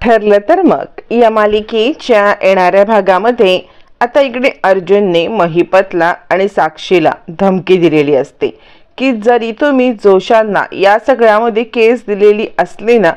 ठरलं तर मग. या मालिकेच्या येणाऱ्या भागामध्ये आता इकडे अर्जुनने महिपतला आणि साक्षीला धमकी दिलेली असते की जरी तुम्ही जोशांना या सगळ्यामध्ये केस दिलेली असली ना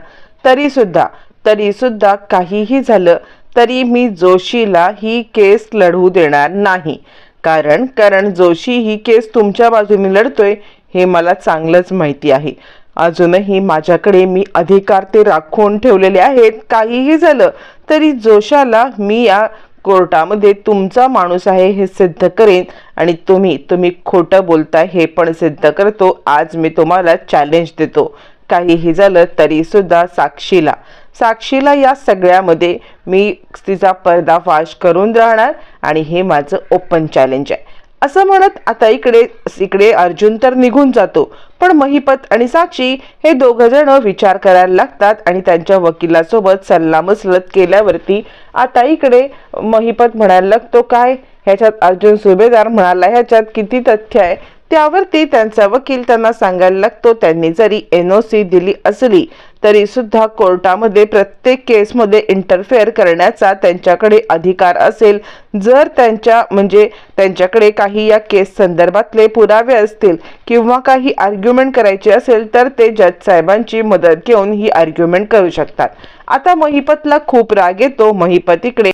तरी सुद्धा तरी सुद्धा काहीही झालं तरी मी जोशीला ही केस लढवू देणार नाही. कारण कारण जोशी ही केस तुमच्या बाजूने लढतोय हे मला चांगलंच माहिती आहे. अजूनही माझ्याकडे मी अधिकार ते राखून ठेवलेले आहेत. काहीही झालं तरी जोशाला मी या कोर्टामध्ये तुमचा माणूस आहे हे सिद्ध करेन. आणि तुम्ही तुम्ही खोटं बोलताय हे पण सिद्ध करतो. आज मी तुम्हाला चॅलेंज देतो. काहीही झालं तरी सुद्धा साक्षीला. साक्षीला या सगळ्यामध्ये मी तिचा पर्दाफाश करून राहणार आणि हे माझं ओपन चॅलेंज आहे. असं म्हणत आता इकडे इकडे अर्जुन तर निघून जातो. पण महिपत आणि साची हे दोघं जण विचार करायला लागतात आणि त्यांच्या वकिलासोबत सल्लामसलत केल्यावरती आता इकडे महिपत म्हणायला लागतो काय? ह्याच्यात अर्जुन सुभेदार म्हणाला ह्याच्यात किती तथ्य आहे? त्यावरती त्यांचा वकील त्यांना सांगायला लागतो त्यांनी जरी एन ओ सी दिली असली तरी सुद्धा कोर्टामध्ये प्रत्येक केसमध्ये इंटरफेअर करण्याचा त्यांच्याकडे अधिकार असेल. जर त्यांच्या म्हणजे त्यांच्याकडे काही या केस संदर्भातले पुरावे असतील किंवा काही आर्ग्युमेंट करायची असेल तर ते जज साहेबांची मदत घेऊन ही आर्ग्युमेंट करू शकतात. आता महिपतला खूप राग येतो. महिपतीकडे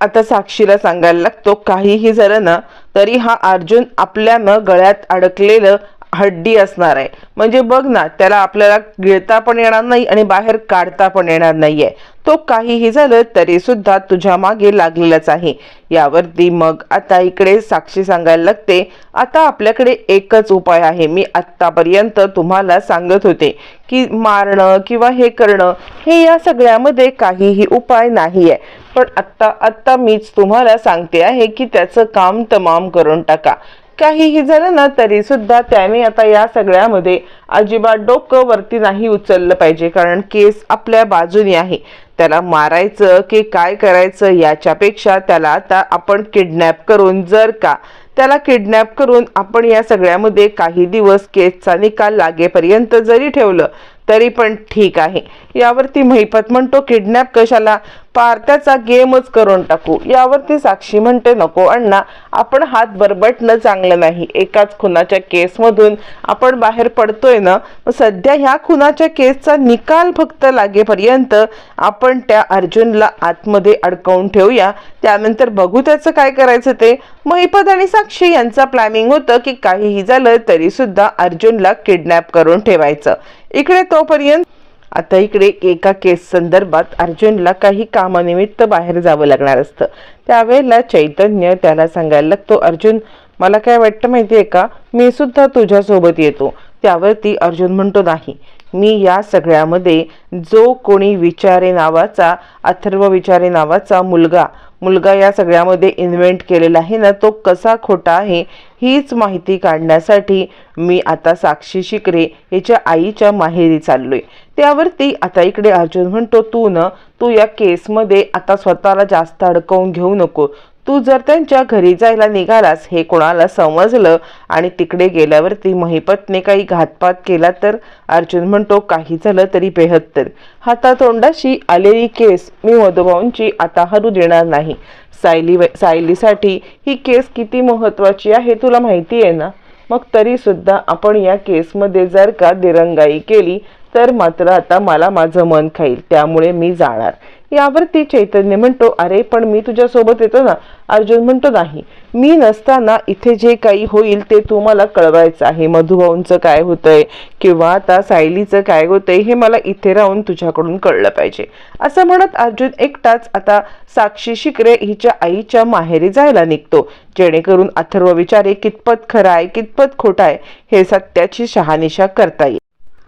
आता साक्षीला सांगायला लागतो काहीही झालं ना तरी हा अर्जुन आपल्यानं गळ्यात अडकलेलं हड्डी असणार आहे. म्हणजे बघ ना त्याला आपल्याला गिळता पण येणार नाही आणि बाहेर काढता पण येणार नाहीये. तो काहीही झालं तरी सुद्धा तुझ्या मागे लागलेलाच आहे. यावरती मग आता इकडे साक्षी सांगायला लागते आता आपल्याकडे एकच उपाय आहे. मी आत्तापर्यंत तुम्हाला सांगत होते की मारणं किंवा हे करणं हे या सगळ्यामध्ये काहीही उपाय नाही आहे पण आत्ता आत्ता मीच तुम्हाला सांगते आहे की त्याचं काम तमाम करून टाका. काहीही झालं ना तरी सुद्धा त्याने आता या सगळ्यामध्ये अजिबात डोकं वरती नाही उचललं पाहिजे. कारण केस आपल्या बाजूने आहे. त्याला मारायचं की काय करायचं याच्यापेक्षा त्याला आता आपण किडनॅप करून जर का त्याला किडनॅप करून आपण या सगळ्यामध्ये काही दिवस केसचा निकाल लागेपर्यंत जरी ठेवलं तरी पण ठीक आहे. यावरती महिपत म्हणतो किडनॅप कशाला? पार्ट्याचा गेमच करून टाकू. यावरती साक्षी म्हणते नको अण्णा आपण हात बरबटणं चांगलं नाही. एकाच खुनाच्या केसमधून आपण बाहेर पडतोय ना मग सध्या ह्या खुनाच्या केसचा निकाल फक्त लागेपर्यंत आपण त्या अर्जुनला आतमध्ये अडकवून ठेवूया. त्यानंतर बघू त्याचं काय करायचं ते. महिपत आणि साक्षी यांचा प्लॅनिंग होतं की काहीही झालं तरीसुद्धा अर्जुनला किडनॅप करून ठेवायचं. इकडे तोपर्यंत आता इकडे एका केस संदर्भात अर्जुनला काही कामानिमित्त बाहेर जावं लागणार असतं. त्यावेळेला चैतन्य त्याला सांगायला लागतो अर्जुन मला काय वाटतं माहिती आहे का? मी सुद्धा तुझ्यासोबत येतो. त्यावरती अर्जुन म्हणतो नाही. मी या सगळ्यामध्ये जो कोणी विचारे नावाचा अथर्व विचारे नावाचा मुलगा मुलगा या सगळ्यामध्ये इन्व्हेंट केलेला आहे ना तो कसा खोटा आहे हीच माहिती काढण्यासाठी मी आता साक्षी शिकरे याच्या आईच्या माहेरी चाललोय. त्यावरती आता इकडे अर्जुन म्हणतो तू न तू या केसमध्ये आता स्वतःला जास्त अडकवून घेऊ नको. तू जर त्यांच्या घरी जायला निघालास हे कोणाला समजलं? आणि तिकडे गेल्यावरती महिपतने काही घातपात केला तर? अर्जुन म्हणतो काही झालं तरी बेहत्तर. हातातोंडाशी आलेली केस मी मधुभाऊंची आता हरू देणार नाही. सायली सायलीसाठी ही केस किती महत्वाची आहे तुला माहिती आहे ना? मग तरी सुद्धा आपण या केसमध्ये जर का दिरंगाई केली तर मात्र आता मला माझं मन खाईल त्यामुळे मी जाणार. यावरती चैतन्य म्हणतो अरे पण मी तुझ्या सोबत येतो ना? अर्जुन म्हणतो नाही. मी नसताना इथे जे काही होईल ते तू मला कळवायचं आहे. मधुभाऊंचं काय होतंय किंवा आता सायलीचं काय होतंय हे मला इथे राहून तुझ्याकडून कळलं पाहिजे. असं म्हणत अर्जुन एकटाच आता साक्षी शिकरे हिच्या आईच्या माहेरी जायला निघतो. जेणेकरून अथर्व विचारे कितपत खरं आहे कितपत खोटा आहे हे सत्याची शहानिशा करता येईल.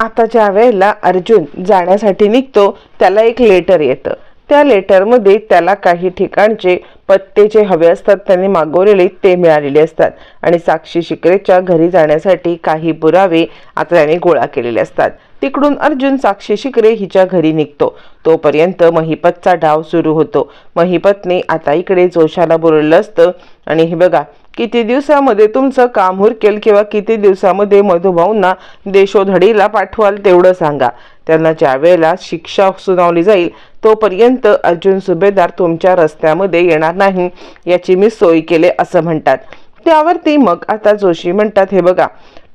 आता ज्या वेळेला अर्जुन जाण्यासाठी निघतो त्याला एक लेटर येतं. त्या लेटरमध्ये त्याला काही ठिकाणचे पत्ते जे हवे असतात त्यांनी मागवलेले ते मिळालेले असतात. आणि साक्षी शिकरेच्या घरी जाण्यासाठी काही पुरावे आता त्याने गोळा केलेले असतात. तिकडून अर्जुन साक्षी शिकरे हिच्या घरी निघतो. तोपर्यंत महिपतचा डाव सुरू होतो. महिपतने आता इकडे जोशाला बोलवलं असतं. आणि हे बघा किती दिवसामध्ये तुमचं काम हुरकेल किंवा किती दिवसामध्ये मधुभाऊंना देशोधडीला पाठवाल तेवढं सांगा. त्यांना ज्या वेळेला शिक्षा सुनावली जाईल तोपर्यंत अर्जुन सुभेदार तुमच्या रस्त्यामध्ये येणार नाही याची मी सोय केले असं म्हणतात. त्यावरती मग आता जोशी म्हणतात हे बघा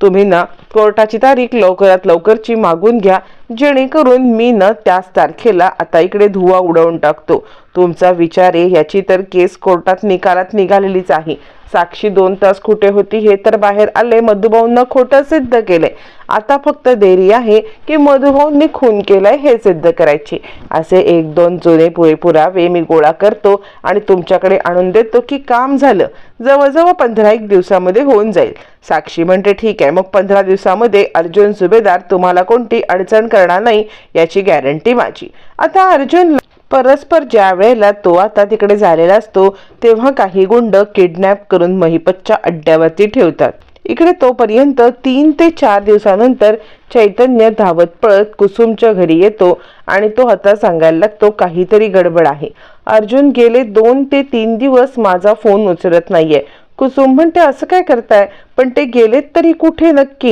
तुम्ही ना कोर्टाची तारीख लवकरात लवकरची मागून घ्या जेणेकरून मी न त्याच तारखेला आता इकडे धुवा उडवून टाकतो. तुमचा विचार आहे याची तर केस कोर्टात निकालात निघालेलीच आहे. साक्षी दोन तास कुठे होती हे तर बाहेर आले. मधुभाऊंना खोटं सिद्ध केलंय आता फक्त देरी आहे की मधुभाऊंनी खून केलाय हे सिद्ध करायचे. असे एक दोन जुने पुरे पुरावे मी गोळा करतो आणि तुमच्याकडे आणून देतो की काम झालं. जवळजवळ पंधरा एक दिवसामध्ये होऊन जाईल. साक्षी म्हणते ठीक आहे मग पंधरा दिवसामध्ये अर्जुन सुभेदार तुम्हाला कोणती अडचण करणार नाही याची गॅरंटी माझी. आता अर्जुन परस्पर ज्या वेळेला तो आता तिकडे झालेला असतो तेव्हा काही गुंड किडनॅप करून महिपतच्या अड्ड्यावरती ठेवतात. इकडे तोपर्यंत तीन ते चार दिवसानंतर चैतन्य धावत पळत कुसुमच्या घरी येतो आणि तो आता सांगायला लागतो काहीतरी गडबड आहे. अर्जुन गेले दोन ते तीन दिवस माझा फोन उचलत नाहीये. कुसुम म्हणते असं काय करताय? पण ते गेलेत तरी कुठे नक्की?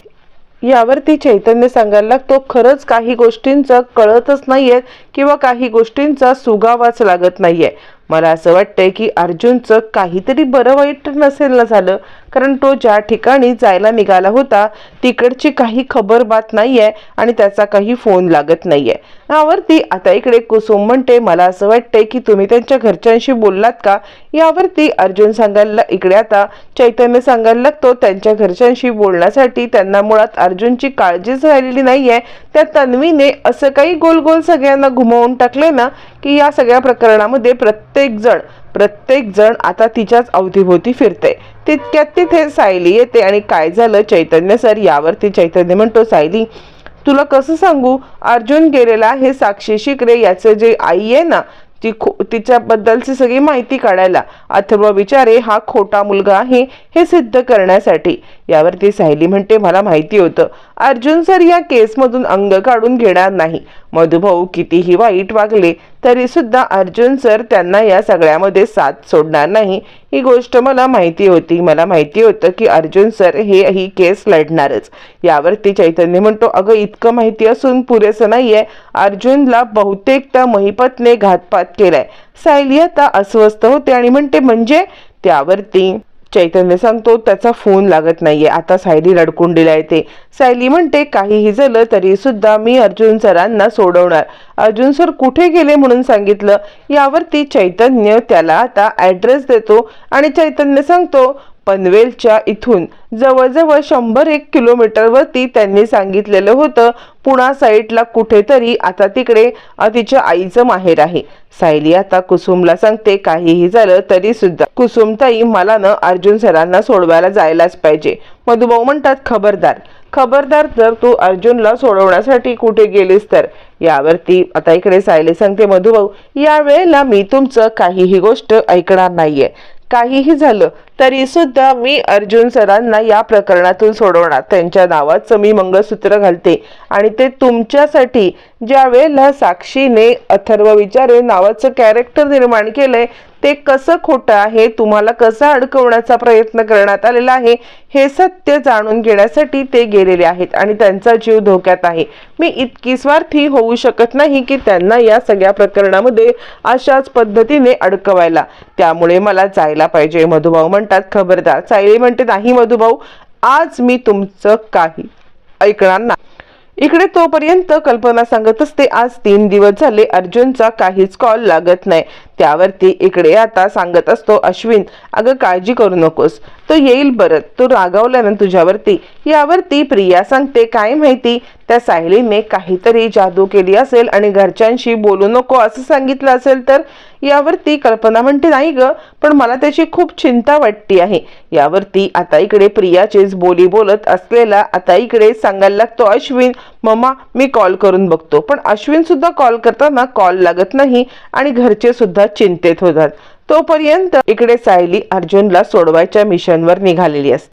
यावरती चैतन्य सांगायला लागतो खरंच काही गोष्टींचं कळतच नाहीये किंवा काही गोष्टींचा सुगावाच लागत नाहीये. मला असं वाटतंय की अर्जुनचं काहीतरी बरं वाईट नसेल ना झालं कारण तो ज्या ठिकाणी जायला निघाला होता तिकडची काही खबर बात नाहीये आणि त्याचा काही फोन लागत नाहीये. यावरती आता इकडे कुसुम म्हणते मला असं वाटतंय की तुम्ही त्यांच्या घरच्यांशी बोललात का? यावरती अर्जुन सांगायला इकडे आता चैतन्य सांगायला लागतो त्यांच्या घरच्यांशी बोलण्यासाठी त्यांना मुळात अर्जुनची काळजीच राहिलेली नाहीये. त्या तन्वीने असं काही गोल गोल सगळ्यांना घुमवून टाकले ना की या सगळ्या प्रकरणामध्ये प्रत्येक जण प्रत्येक जण आता तिच्याच अवतीभोवती फिरते. तितक्यात तिथे सायली येते आणि काय झालं? चैतन्य सर यावरती चैतन्य म्हणतो सायली तुला कसं सांगू? अर्जुन गेलेला हे साक्षी शिकरे याचं जे आई आहे ना ती खो तिच्याबद्दलची सगळी माहिती काढायला. अथर्व विचारे हा खोटा मुलगा आहे हे सिद्ध करण्यासाठी. यावरती सायली म्हणते मला माहिती होतं अर्जुन सर या केसमधून अंग काढून घेणार नाही. मधुभाऊ कितीही वाईट वागले तरी सुद्धा अर्जुन सर त्यांना या सगळ्यामध्ये साथ सोडणार नाही. ही गोष्ट मला माहिती होती. मला माहिती होतं की अर्जुन सर हे ही केस लढणारच. यावरती चैतन्य म्हणतो अगं इतकं माहिती असून पुरेसं नाहीये. अर्जुनला बहुतेक त्या महिपतने घातपात केलाय. सायली आता अस्वस्थ होते आणि म्हणते म्हणजे? त्यावरती चैतन्य सांगतो त्याचा फोन लागत नाहीये. आता सायली रडकून दिला येते. सायली म्हणते काहीही झालं तरी सुद्धा मी अर्जुन सरांना सोडवणार. अर्जुन सर कुठे गेले म्हणून सांगितलं. यावरती चैतन्य त्याला आता ऍड्रेस देतो आणि चैतन्य सांगतो पनवेलच्या इथून. जवळजवळ शंभर एक किलोमीटरवरती त्यांनी सांगितलेलं होतं पुणा साईडला कुठेतरी आता तिकडे तिच्या आईचं माहेर आहे. सायली आता कुसुमला सांगते काहीही झालं तरी सुद्धा कुसुमताई मला ना अर्जुन सरांना सोडवायला जायलाच पाहिजे. मधुभाऊ म्हणतात खबरदार. खबरदार जर तू अर्जुनला सोडवण्यासाठी कुठे गेलीस तर. यावरती आता इकडे सायली सांगते मधुभाऊ या वेळेला मी तुमचं काहीही गोष्ट ऐकणार नाहीये. काहीही झालं तरी सुद्धा मी अर्जुन सरांना या प्रकरणातून सोडवणार. त्यांच्या नावाचं मी मंगळसूत्र घालते. आणि ते तुमच्यासाठी ज्या वेळेला साक्षीने अथर्व विचारे नावाचं कॅरेक्टर निर्माण केलंय ते कसं खोटं आहे तुम्हाला कसं अडकवण्याचा प्रयत्न करण्यात आलेला आहे हे सत्य जाणून घेण्यासाठी ते गेलेले आहेत आणि त्यांचा जीव धोक्यात आहे. मी इतकी स्वार्थी होऊ शकत नाही की त्यांना या सगळ्या प्रकरणामध्ये अशाच पद्धतीने अडकवायला. त्यामुळे मला जायला पाहिजे मधुभाऊ म्हणतात. खबरदार सायली म्हणते नाही मधुभाऊ आज मी तुमचं काही ऐकणार नाही. इकडे तोपर्यंत कल्पना सांगत असते आज तीन दिवस झाले अर्जुनचा काहीच कॉल लागत नाही. त्यावरती इकडे आता सांगत असतो अश्विन अगं काळजी करू नकोस. तो येईल बरं. तू रागावला ना तुझ्यावरती. यावरती प्रिया सांगते काय माहिती त्या सायलीने काहीतरी जादू केली असेल आणि घरच्यांशी बोलू नको असं सांगितलं असेल तर? यावरती कल्पना म्हणते नाही ग पण मला त्याची खूप चिंता वाटती आहे. यावरती आता इकडे प्रियाचेच बोली बोलत असलेला आता इकडे सांगायला लागतो अश्विन मम्मा मी कॉल करून बघतो. पण अश्विन सुद्धा कॉल करताना कॉल लागत नाही आणि घरचे सुद्धा चिंतेत होतात. तोपर्यंत इकडे सायली अर्जुनला सोडवायच्या मिशनवर निघालेली असते.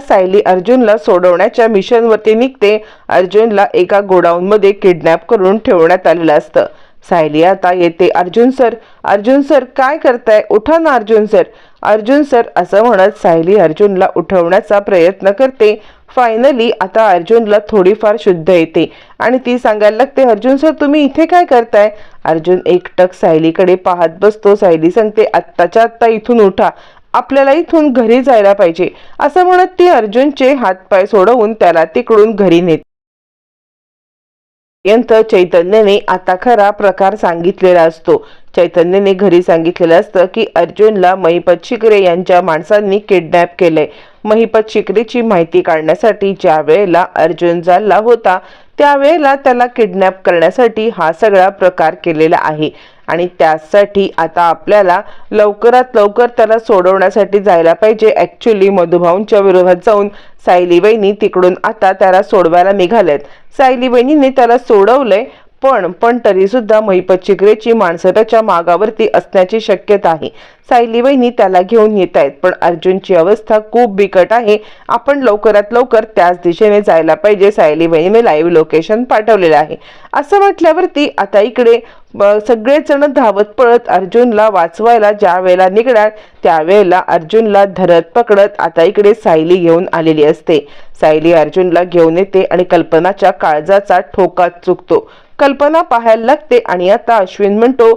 सायली अर्जुनला सोडवण्याच्या मिशनवरती निघते. अर्जुनला एका गोडाऊन मध्ये किडनॅप करून ठेवण्यात आलेलं असतं. सायली आता येते अर्जुन सर अर्जुन सर काय करताय? उठा ना अर्जुन सर अर्जुन सर असं म्हणत सायली अर्जुनला उठवण्याचा प्रयत्न करते. फायनली आता अर्जुनला थोडीफार शुद्ध येते. आणि ती सांगायला लागते अर्जुन सर तुम्ही इथे काय करताय? अर्जुन एकटक सायलीकडे पाहत बसतो. सायली सांगते आत्ताच्या आत्ता इथून उठा. आपल्याला इथून घरी जायला पाहिजे. असं म्हणत ती अर्जुनचे हातपाय सोडवून त्याला तिकडून घरी नेते. यंत्र चैतन्यने आता खरा प्रकार सांगितलेला असतो. चैतन्यने घरी सांगितलेलं असतं की अर्जुनला महिपत शिकरे यांच्या माणसांनी किडनॅप केलंय. महिपत शिकरेची माहिती काढण्यासाठी ज्या वेळेला अर्जुन चालला होता त्यावेळेला त्याला किडनॅप करण्यासाठी हा सगळा प्रकार केलेला आहे. आणि त्यासाठी आता आपल्याला लवकरात लवकर त्याला सोडवण्यासाठी जायला पाहिजे. ॲक्च्युली मधुभाऊंच्या विरोधात जाऊन सायली वहिनी तिकडून आता त्याला सोडवायला निघाल्यात सायली वहिनीने त्याला सोडवलंय पण पण तरी सुद्धा महिपत चिगरेची माणसं त्याच्या मागावरती असण्याची शक्यता आहे. सायली वहिनी त्याला घेऊन येत आहेत पण अर्जुनची अवस्था खूप बिकट आहे. आपण लवकरात लवकर त्याच दिशेने जायला पाहिजे सायली वहिनीने लाईव्ह लोकेशन पाठवलेलं आहे. असं म्हटल्यावरती आता इकडे ब- सगळेजण धावत पळत अर्जुनला वाचवायला ज्या वेळेला निघणार त्यावेळेला अर्जुनला धरत पकडत आता इकडे सायली घेऊन आलेली असते. सायली अर्जुनला घेऊन येते आणि कल्पनाच्या काळजाचा ठोका चुकतो. कल्पना पाहायला लागते. आणि आता अश्विन म्हणतो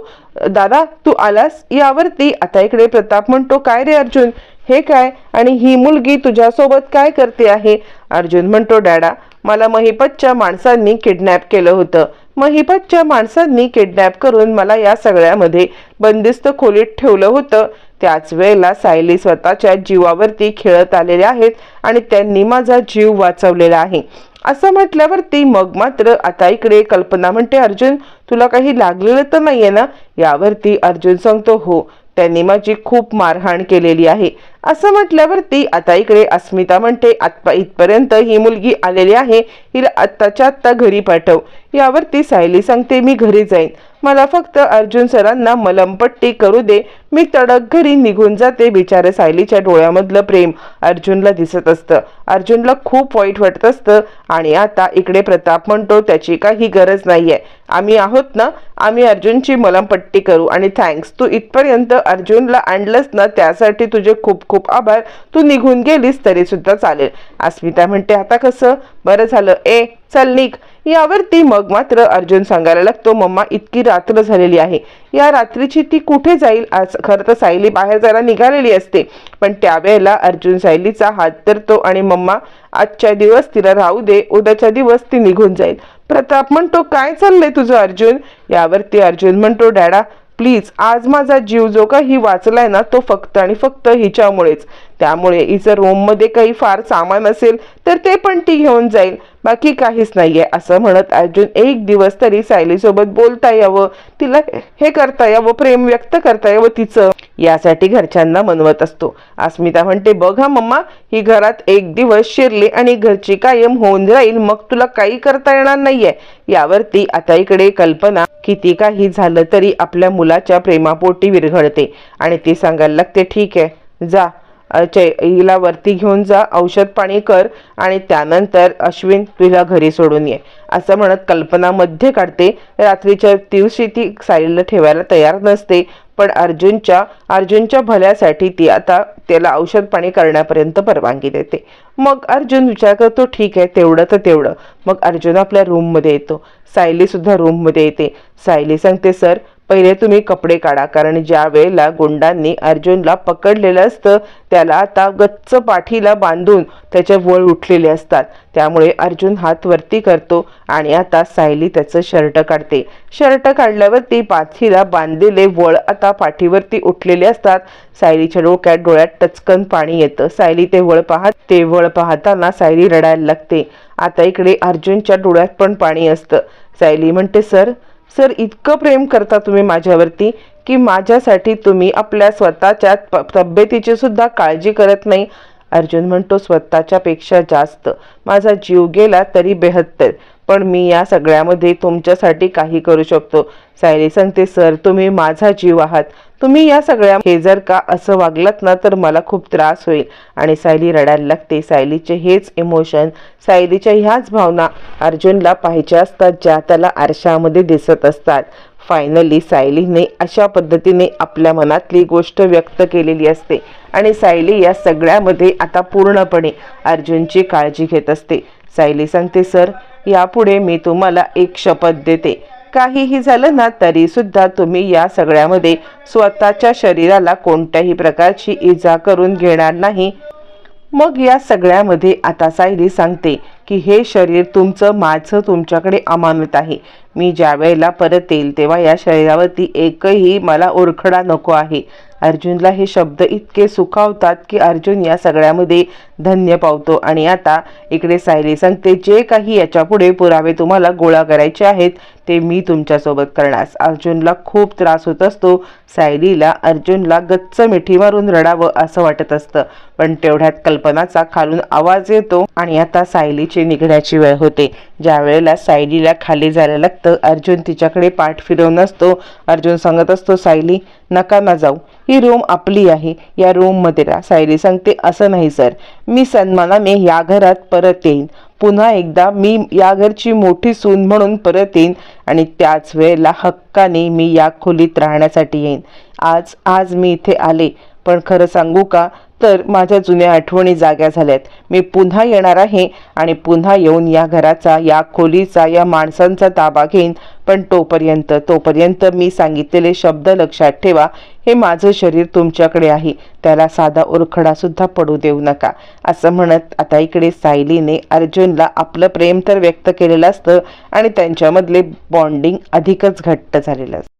दादा तू आलास? यावरती. आता इकडे प्रताप म्हणतो काय रे अर्जुन? हे काय? आणि ही मुलगी तुझ्यासोबत काय करते आहे? अर्जुन म्हणतो डॅडा मला महिपतच्या माणसांनी किडनॅप केलं होतं. महिपतच्या माणसांनी किडनॅप करून मला या सगळ्यामध्ये बंदिस्त खोलीत ठेवलं होतं. त्याच वेळेला सायली स्वतःच्या जीवावरती खेळत आलेले आहेत आणि त्यांनी माझा जीव वाचवलेला आहे. असं म्हटल्यावरती मग मात्र आता इकडे कल्पना म्हणते अर्जुन तुला काही लागलेलं तर नाहीये ना? यावरती अर्जुन सांगतो हो. त्यांनी माझी खूप मारहाण केलेली आहे. असं म्हटल्यावरती आता इकडे अस्मिता म्हणते आत्ता इथपर्यंत ही मुलगी आलेली आहे हिला आत्ताच्या आत्ता घरी पाठव. यावरती सायली सांगते मी घरी जाईन. मला फक्त अर्जुन सरांना मलमपट्टी करू दे. मी तडक घरी निघून जाते बिचारे सायलीच्या डोळ्यामधलं प्रेम अर्जुनला दिसत असतं. अर्जुनला खूप वाईट वाटत असतं आणि आता इकडे प्रताप म्हणतो त्याची काही गरज नाही आहे आम्ही आहोत ना आम्ही अर्जुनची मलमपट्टी करू आणि थँक्स तू इथपर्यंत अर्जुनला आणलंस ना त्यासाठी तुझे खूप खूप आभार. तू निघून गेलीस तरी सुद्धा चालेल. अस्मिता म्हणते आता कसं? बरं झालं. ए चल निघ. यावरती मग मात्र अर्जुन सांगायला लागतो मम्मा इतकी रात्र झालेली आहे. या रात्रीची ती कुठे जाईल? आज खरं तर सायली बाहेर जायला निघालेली असते. पण त्यावेळेला अर्जुन सायलीचा हात धरतो आणि मम्मा आजच्या दिवस तिला राहू दे. उद्याच्या दिवस ती निघून जाईल. प्रताप म्हणतो काय चाललंय तुझं अर्जुन? या यावरती अर्जुन म्हणतो डॅडा प्लीज आज माझा जीव जो काही वाचलाय ना तो फक्त आणि फक्त हिच्यामुळेच. त्यामुळे हिचं रोममध्ये काही फार सामान असेल तर ते पण ती घेऊन जाईल. बाकी काहीच नाहीये असं म्हणत अर्जुन एक दिवस तरी सायलीसोबत बोलता यावं. तिला हे करता यावं प्रेम व्यक्त करता यावं तिचं. यासाठी घरच्यांना मनवत असतो. अस्मिता म्हणते बघ हा मम्मा ही घरात एक दिवस शिरली आणि घरची कायम होऊन जाईल मग तुला काही करता येणार नाहीये. यावरती आता इकडे कल्पना किती काही झालं तरी आपल्या मुलाच्या प्रेमापोटी विरघळते. आणि ती सांगायला लागते ठीक आहे जा. हिला वरती घेऊन जा औषध पाणी कर आणि त्यानंतर अश्विन तुला घरी सोडून ये. असं म्हणत कल्पना मध्ये काढते. रात्रीच्या दिवशी ती सायलीला ठेवायला तयार नसते पण अर्जुनच्या अर्जुनच्या भल्यासाठी ती आता त्याला औषध पाणी करण्यापर्यंत परवानगी देते. मग अर्जुन विचार करतो ठीक आहे तेवढं तर तेवढं. मग अर्जुन आपल्या रूममध्ये येतो. सायली सुद्धा रूममध्ये येते. सायली सांगते सर पहिले तुम्ही कपडे काढा कारण ज्या वेळेला गुंडांनी अर्जुनला पकडलेलं असतं त्याला आता गच्च पाठीला बांधून त्याचे वळ उठलेले असतात. त्यामुळे अर्जुन हात वरती करतो आणि आता सायली त्याचं शर्ट काढते. शर्ट काढल्यावरती पाठीला बांधलेले वळ आता पाठीवरती उठलेले असतात. सायलीच्या डोक्यात डोळ्यात टचकन पाणी येतं. सायली ते वळ पाहत ते वळ पाहताना सायली रडायला लागते. आता इकडे अर्जुनच्या डोळ्यात पण पाणी असतं. सायली म्हणते सर सर इतकं प्रेम करता तुम्ही माझ्यावरती की माझ्यासाठी तुम्ही आपल्या स्वतःच्या तब्येतीची सुद्धा काळजी करत नाही. अर्जुन म्हणतो स्वतःच्या पेक्षा जास्त. माझा जीव गेला तरी बेहत्तर. पण मी या सगळ्यामध्ये तुमच्यासाठी काही करू शकतो. सायली सांगते सर तुम्ही माझा जीव आहात. तुम्ही या सगळ्या हे जर का असं वागलात ना तर मला खूप त्रास होईल. आणि सायली रडायला लागते. सायलीचे हेच इमोशन सायलीच्या ह्याच भावना अर्जुनला पाहिजे असतात ज्या त्याला आरशामध्ये दिसत असतात. फायनली सायलीने अशा पद्धतीने आपल्या मनातली गोष्ट व्यक्त केलेली असते. आणि सायली या सगळ्यामध्ये आता पूर्णपणे अर्जुनची काळजी घेत असते. सायली सांगते सर यापुढे मी तुम्हाला एक शपथ देते. काहीही झालं ना तरी सुद्धा तुम्ही या सगळ्यामध्ये स्वतःच्या शरीराला कोणत्याही प्रकारची इजा करून घेणार नाही. मग या सगळ्यामध्ये आता सायली सांगते की हे शरीर तुमचं माझं तुमच्याकडे अमानत आहे. मी ज्या वेळेला परत येईल तेव्हा या शरीरावरती एकही मला ओरखडा नको आहे. अर्जुनला हे शब्द इतके सुखावतात की अर्जुन या सगळ्यामध्ये धन्य पावतो. आणि आता इकडे सायली सांगते जे काही याच्यापुढे पुरावे तुम्हाला गोळा करायचे आहेत ते मी तुमच्यासोबत करण्यास अर्जुनला खूप त्रास होत असतो. सायलीला अर्जुनला गच्च मिठी मारून रडावं असं वाटत असतं. पण तेवढ्यात कल्पनाचा खालून आवाज येतो आणि आता सायलीची निघण्याची वेळ होते. ज्या वेळेला सायलीला खाली जायला लागतं अर्जुन तिच्याकडे पाठ फिरवून असतो. अर्जुन सांगत असतो सायली नका ना जाऊ. ही रूम आपली आहे. या रूममध्ये राहा. सायली सांगते असं नाही सर. मी सन्मानाने या घरात परत येईन. पुन्हा एकदा मी या घरची मोठी सून म्हणून परत येईन आणि त्याच वेळेला हक्काने मी या खोलीत राहण्यासाठी येईन. आज आज मी इथे आले. पण खरं सांगू का? तर माझ्या जुन्या आठवणी जाग्या झाल्यात. मी पुन्हा येणार आहे आणि पुन्हा येऊन या घराचा या खोलीचा या माणसांचा ताबा घेईन. पण तोपर्यंत तोपर्यंत मी सांगितलेले शब्द लक्षात ठेवा. हे माझं शरीर तुमच्याकडे आहे. त्याला साधा ओरखडासुद्धा पडू देऊ नका. असं म्हणत आता इकडे सायलीने अर्जुनला आपलं प्रेम तर व्यक्त केलेलं असतं आणि त्यांच्यामधले बॉन्डिंग अधिकच घट्ट झालेलं असतं.